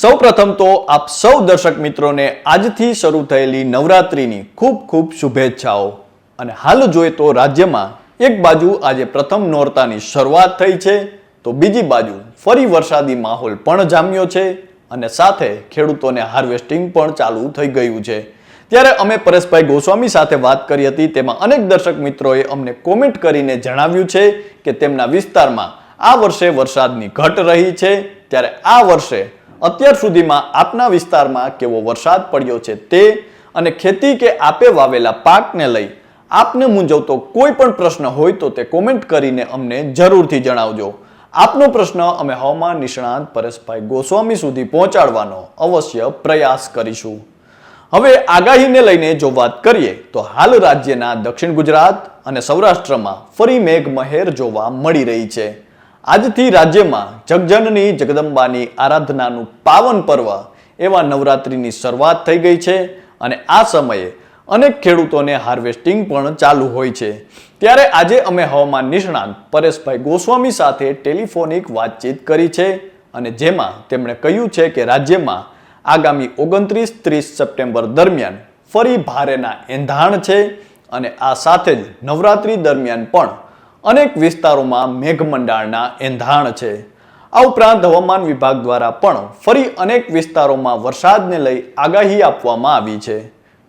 સૌપ્રથમ તો આપ સૌ દર્શક મિત્રોને આજથી શરૂ થયેલી નવરાત્રિની ખૂબ ખૂબ શુભેચ્છાઓ. અને હાલ જોઈએ તો રાજ્યમાં એક બાજુ આજે પ્રથમ નોરતાની શરૂઆત થઈ છે, તો બીજી બાજુ ફરી વરસાદી માહોલ પણ જામ્યો છે અને સાથે ખેડૂતોને હાર્વેસ્ટિંગ પણ ચાલુ થઈ ગયું છે. ત્યારે અમે પરેશભાઈ ગોસ્વામી સાથે વાત કરી હતી, તેમાં અનેક દર્શક મિત્રોએ અમને કોમેન્ટ કરીને જણાવ્યું છે કે તેમના વિસ્તારમાં આ વર્ષે વરસાદની ઘટ રહી છે, ત્યારે આ વર્ષે અત્યાર સુધીમાં આપના વિસ્તારમાં કેવો વરસાદ પડ્યો છે તે અને ખેતી કે આપે વાવેલા પાકને લઈ આપને મૂંઝવતો કોઈ પણ પ્રશ્ન હોય તો તે કોમેન્ટ કરીને અમને જરૂરથી જણાવજો. આપનો પ્રશ્ન અમે હવામાન નિષ્ણાંત પરેશભાઈ ગોસ્વામી સુધી પહોંચાડવાનો અવશ્ય પ્રયાસ કરીશું. હવે આગાહીને લઈને જો વાત કરીએ તો હાલ રાજ્યના દક્ષિણ ગુજરાત અને સૌરાષ્ટ્રમાં ફરી મેઘ મહેર જોવા મળી રહી છે. આજથી રાજ્યમાં જગજનની જગદંબાની આરાધનાનું પાવન પર્વ એવા નવરાત્રિની શરૂઆત થઈ ગઈ છે અને આ સમયે અનેક ખેડૂતોને હાર્વેસ્ટિંગ પણ ચાલુ હોય છે. ત્યારે આજે અમે હવામાન નિષ્ણાંત પરેશભાઈ ગોસ્વામી સાથે ટેલિફોનિક વાતચીત કરી છે અને જેમાં તેમણે કહ્યું છે કે રાજ્યમાં આગામી ઓગણત્રીસ ત્રીસ સપ્ટેમ્બર દરમિયાન ફરી ભારેના એંધાણ છે અને આ સાથે જ નવરાત્રિ દરમિયાન પણ અનેક વિસ્તારોમાં મેઘમંડાળના એંધાણ છે. આ ઉપરાંત હવામાન વિભાગ દ્વારા પણ ફરી અનેક વિસ્તારોમાં વરસાદને લઈ આગાહી આપવામાં આવી છે.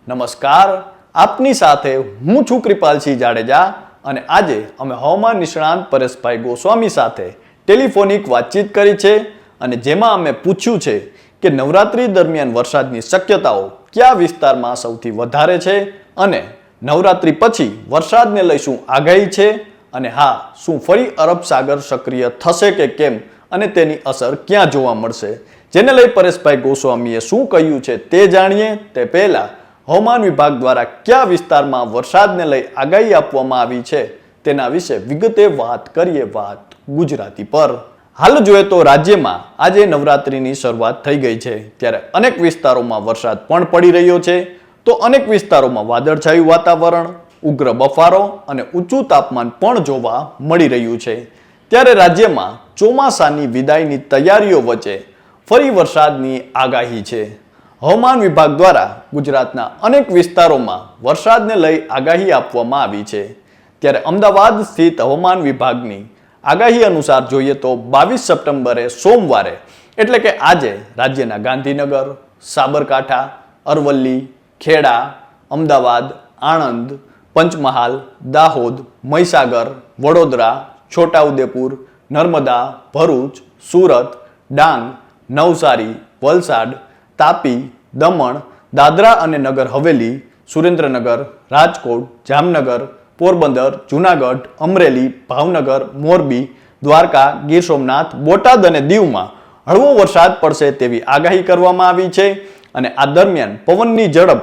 નમસ્કાર, આપની સાથે હું છું કૃપાલસિંહ જાડેજા અને આજે અમે હવામાન નિષ્ણાંત પરેશભાઈ ગોસ્વામી સાથે ટેલિફોનિક વાતચીત કરી છે અને જેમાં અમે પૂછ્યું છે કે નવરાત્રી દરમિયાન વરસાદની શક્યતાઓ કયા વિસ્તારમાં સૌથી વધારે છે અને નવરાત્રી પછી વરસાદને લઈ શું આગાહી છે અને હા, શું ફરી અરબ સાગર સક્રિય થશે કે કેમ અને તેની અસર ક્યાં જોવા મળશે? જેને લઈ પરેશભાઈ ગોસ્વામીએ શું કહ્યું છે તે જાણીએ. તે પહેલા હવામાન વિભાગ દ્વારા કયા વિસ્તારમાં વરસાદને લઈ આગાહી આપવામાં આવી છે તેના વિશે વિગતે વાત કરીએ વાત ગુજરાતી પર. હાલ જોઈએ તો રાજ્યમાં આજે નવરાત્રિની શરૂઆત થઈ ગઈ છે. ત્યારે અનેક વિસ્તારોમાં વરસાદ પણ પડી રહ્યો છે. તો અનેક વિસ્તારોમાં વાદળછાયું વાતાવરણ ઉગ્ર બફારો અને ઊંચું તાપમાન પણ જોવા મળી રહ્યું છે. ત્યારે રાજ્યમાં ચોમાસાની વિદાયની તૈયારીઓ વચ્ચે ફરી વરસાદની આગાહી છે. હવામાન વિભાગ દ્વારા ગુજરાતના અનેક વિસ્તારોમાં વરસાદને લઈ આગાહી આપવામાં આવી છે. ત્યારે અમદાવાદ સ્થિત હવામાન વિભાગની આગાહી અનુસાર જોઈએ તો બાવીસ સપ્ટેમ્બરે સોમવારે, એટલે કે આજે રાજ્યના ગાંધીનગર, સાબરકાંઠા, અરવલ્લી, ખેડા, અમદાવાદ, આણંદ પંચમહાલ, દાહોદ, મહીસાગર, વડોદરા, છોટાઉદેપુર, નર્મદા, ભરૂચ, સુરત, ડાંગ, નવસારી, વલસાડ, તાપી, દમણ, દાદરા અને નગર હવેલી, સુરેન્દ્રનગર, રાજકોટ, જામનગર, પોરબંદર, જુનાગઢ, અમરેલી, ભાવનગર, મોરબી, દ્વારકા, ગીર સોમનાથ, બોટાદ અને દીવમાં હળવો વરસાદ પડશે તેવી આગાહી કરવામાં આવી છે અને આ દરમિયાન પવનની ઝડપ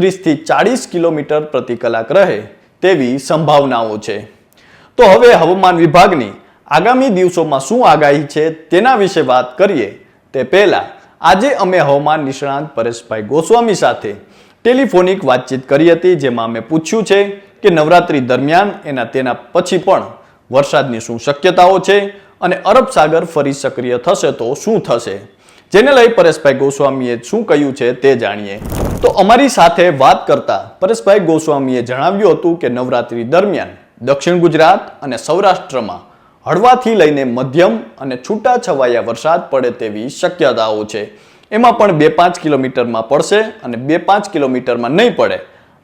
ત્રીસથી ચાળીસ કિલોમીટર પ્રતિ કલાક રહે તેવી સંભાવનાઓ છે. તો હવે હવામાન વિભાગની આગામી દિવસોમાં શું આગાહી છે તેના વિશે વાત કરીએ. તે પહેલાં આજે અમે હવામાન નિષ્ણાંત પરેશભાઈ ગોસ્વામી સાથે ટેલિફોનિક વાતચીત કરી હતી, જેમાં અમે પૂછ્યું છે કે નવરાત્રી દરમિયાન એના તેના પછી પણ વરસાદની શું શક્યતાઓ છે અને અરબ સાગર ફરી સક્રિય થશે તો શું થશે? જેને લઈ પરેશભાઈ ગોસ્વામીએ શું કહ્યું છે તે જાણીએ. તો અમારી સાથે વાત કરતા પરેશભાઈ ગોસ્વામીએ જણાવ્યું હતું કે નવરાત્રી દરમિયાન દક્ષિણ ગુજરાત અને સૌરાષ્ટ્રમાં હળવાથી લઈને મધ્યમ અને છૂટા છવાયા વરસાદ પડે તેવી શક્યતાઓ છે. એમાં પણ બે પાંચ કિલોમીટરમાં પડશે અને બે પાંચ કિલોમીટરમાં નહીં પડે.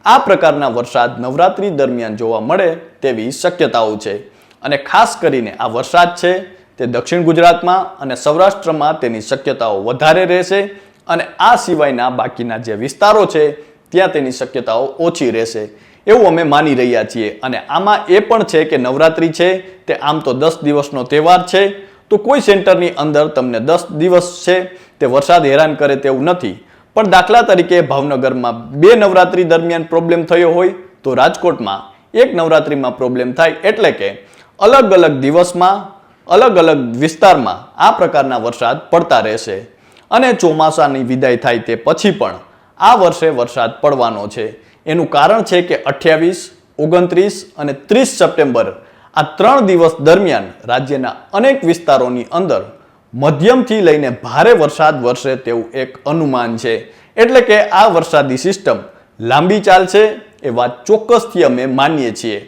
આ પ્રકારના વરસાદ નવરાત્રી દરમિયાન જોવા મળે તેવી શક્યતાઓ છે. અને ખાસ કરીને આ વરસાદ છે તે દક્ષિણ ગુજરાતમાં અને સૌરાષ્ટ્રમાં તેની શક્યતાઓ વધારે રહેશે અને આ સિવાયના બાકીના જે વિસ્તારો છે, ત્યાં તેની શક્યતાઓ ઓછી રહેશે. એવું અમે માની રહ્યા છીએ અને આમાં એ પણ છે કે નવરાત્રી છે, તે આમ તો દસ દિવસનો તહેવાર છે. તો કોઈ સેન્ટરની અંદર તમને દસ દિવસ છે, તે વરસાદ હેરાન કરે તેવું નથી. પણ દાખલા તરીકે ભાવનગરમાં બે નવરાત્રી દરમિયાન પ્રોબ્લેમ થયો હોય, તો રાજકોટમાં એક નવરાત્રીમાં પ્રોબ્લેમ થાય એટલે કે અલગ અલગ દિવસમાં અલગ અલગ વિસ્તારમાં આ પ્રકારના વરસાદ પડતા રહેશે. અને ચોમાસાની વિદાય થાય તે પછી પણ આ વર્ષે વરસાદ પડવાનો છે. એનું કારણ છે કે અઠ્યાવીસ, ઓગણત્રીસ અને ત્રીસ સપ્ટેમ્બર આ ત્રણ દિવસ દરમિયાન રાજ્યના અનેક વિસ્તારોની અંદર મધ્યમથી લઈને ભારે વરસાદ વરસે તેવું એક અનુમાન છે. એટલે કે આ વરસાદી સિસ્ટમ લાંબી ચાલશે એ વાત ચોક્કસથી અમે માનીએ છીએ.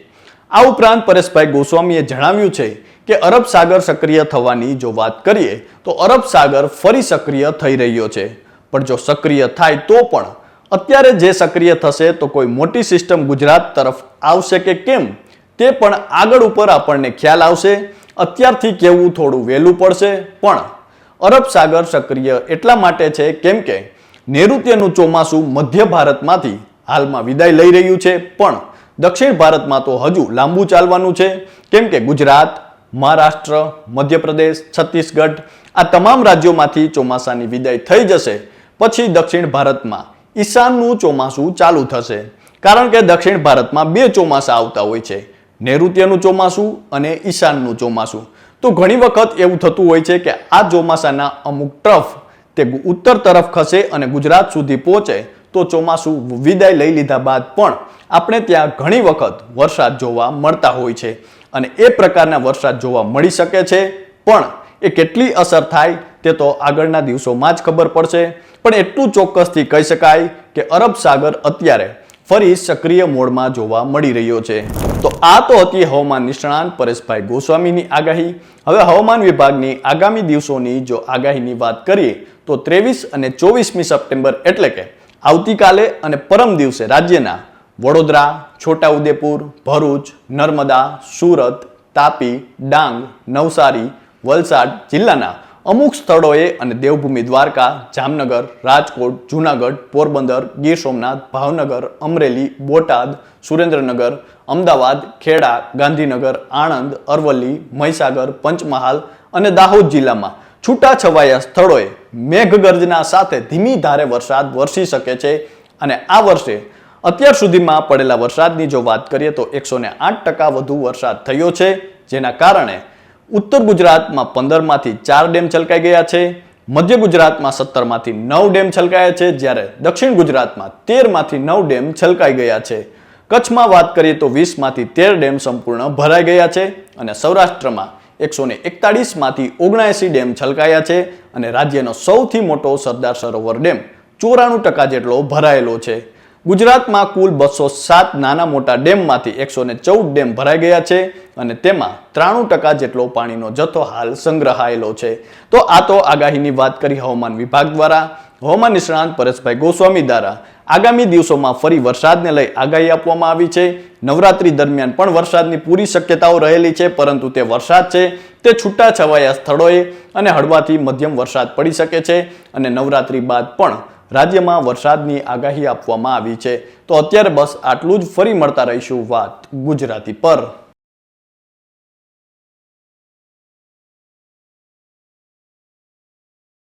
આ ઉપરાંત પરેશભાઈ ગોસ્વામીએ જણાવ્યું છે કે અરબ સાગર સક્રિય થવાની જો વાત કરીએ, તો અરબ સાગર ફરી સક્રિય થઈ રહ્યો છે. પણ જો સક્રિય થાય તો પણ, અત્યારે જે સક્રિય થશે તો કોઈ મોટી સિસ્ટમ ગુજરાત તરફ આવશે કે કેમ? તે પણ આગળ ઉપર આપણને ખ્યાલ આવશે. અત્યારથી કહેવું થોડું વહેલું પડશે. પણ, અરબ સાગર સક્રિય એટલા માટે છે કેમ કે, નૈઋત્યનું ચોમાસું મધ્ય ભારતમાંથી હાલમાં વિદાય લઈ રહ્યું છે. પણ, દક્ષિણ ભારતમાં તો હજુ લાંબુ ચાલવાનું છે. કેમ કે ગુજરાત મહારાષ્ટ્ર, મધ્યપ્રદેશ, છત્તીસગઢ, આ તમામ રાજ્યોમાંથી ચોમાસાની વિદાય થઈ જશે. પછી દક્ષિણ ભારતમાં ઈશાનનું ચોમાસું ચાલુ થશે. કારણ કે દક્ષિણ ભારતમાં બે ચોમાસા આવતા હોય છે. નૈઋત્યનું ચોમાસું અને ઈશાનનું ચોમાસું. તો ઘણી વખત એવું થતું હોય છે કે આ ચોમાસાના અમુક ટ્રફ તે ઉત્તર તરફ ખસે અને ગુજરાત સુધી પહોંચે તો ચોમાસું વિદાય લઈ લીધા બાદ પણ આપણે ત્યાં ઘણી વખત વરસાદ જોવા મળતા હોય છે. અને એ પ્રકારના વરસાદ જોવા મળી શકે છે. પણ એ કેટલી અસર થાય તે તો આગળના દિવસોમાં જ ખબર પડશે. પણ એટલું ચોક્કસથી કહી શકાય કે અરબ સાગર અત્યારે ફરી સક્રિય મોડમાં જોવા મળી રહ્યો છે. તો આ તો હતી હવામાન નિષ્ણાંત પરેશભાઈ ગોસ્વામીની આગાહી. હવે હવામાન વિભાગની આગામી દિવસોની જો આગાહીની વાત કરીએ, તો ત્રેવીસ અને ચોવીસમી સપ્ટેમ્બર એટલે કે આવતીકાલે અને પરમ દિવસે રાજ્યના વડોદરા, છોટાઉદેપુર, ભરૂચ, નર્મદા, સુરત, તાપી, ડાંગ, નવસારી, વલસાડ જિલ્લાના અમુક સ્થળોએ અને દેવભૂમિ દ્વારકા, જામનગર, રાજકોટ, જૂનાગઢ, પોરબંદર, ગીર સોમનાથ, ભાવનગર, અમરેલી, બોટાદ, સુરેન્દ્રનગર, અમદાવાદ, ખેડા, ગાંધીનગર, આણંદ, અરવલ્લી, મહીસાગર, પંચમહાલ અને દાહોદ જિલ્લામાં છૂટાછવાયા સ્થળોએ મેઘગર્જના સાથે ધીમી ધારે વરસાદ વરસી શકે છે અને આ વર્ષે અત્યાર સુધીમાં પડેલા વરસાદની જો વાત કરીએ તો એકસો ને આઠ ટકા વધુ વરસાદ થયો છે, જેના કારણે ઉત્તર ગુજરાતમાં પંદરમાંથી ચાર ડેમ છલકાઈ ગયા છે, મધ્ય ગુજરાતમાં સત્તરમાંથી નવ ડેમ છલકાયા છે, જ્યારે દક્ષિણ ગુજરાતમાં તેરમાંથી નવ ડેમ છલકાઈ ગયા છે. કચ્છમાં વાત કરીએ તો વીસમાંથી તેર ડેમ સંપૂર્ણ ભરાઈ ગયા છે અને સૌરાષ્ટ્રમાં એકસો ને એકતાળીસમાંથી ઓગણએંસી ડેમ છલકાયા છે અને રાજ્યનો સૌથી મોટો સરદાર સરોવર ડેમ ચોરાણું ટકા જેટલો ભરાયેલો છે. ગુજરાતમાં કુલ બસો સાત નાના મોટા ડેમમાંથી એકસો ને ચૌદ ડેમ ભરાઈ ગયા છે અને તેમાં ત્રાણું ટકા જેટલો પાણીનો જથ્થો હાલ સંગ્રહાયેલો છે. તો આ તો આગાહીની વાત કરી હવામાન વિભાગ દ્વારા. હવામાન નિષ્ણાંત પરેશભાઈ ગોસ્વામી દ્વારા આગામી દિવસોમાં ફરી વરસાદને લઈ આગાહી આપવામાં આવી છે. નવરાત્રી દરમિયાન પણ વરસાદની પૂરી શક્યતાઓ રહેલી છે, પરંતુ તે વરસાદ છે. તે છૂટા છવાયા સ્થળોએ અને હળવાથી મધ્યમ વરસાદ પડી શકે છે અને નવરાત્રી બાદ પણ રાજ્યમાં વરસાદની આગાહી આપવામાં આવી છે. તો અત્યારે બસ આટલું જ. ફરી મળતા રહીશું વાત ગુજરાતી પર.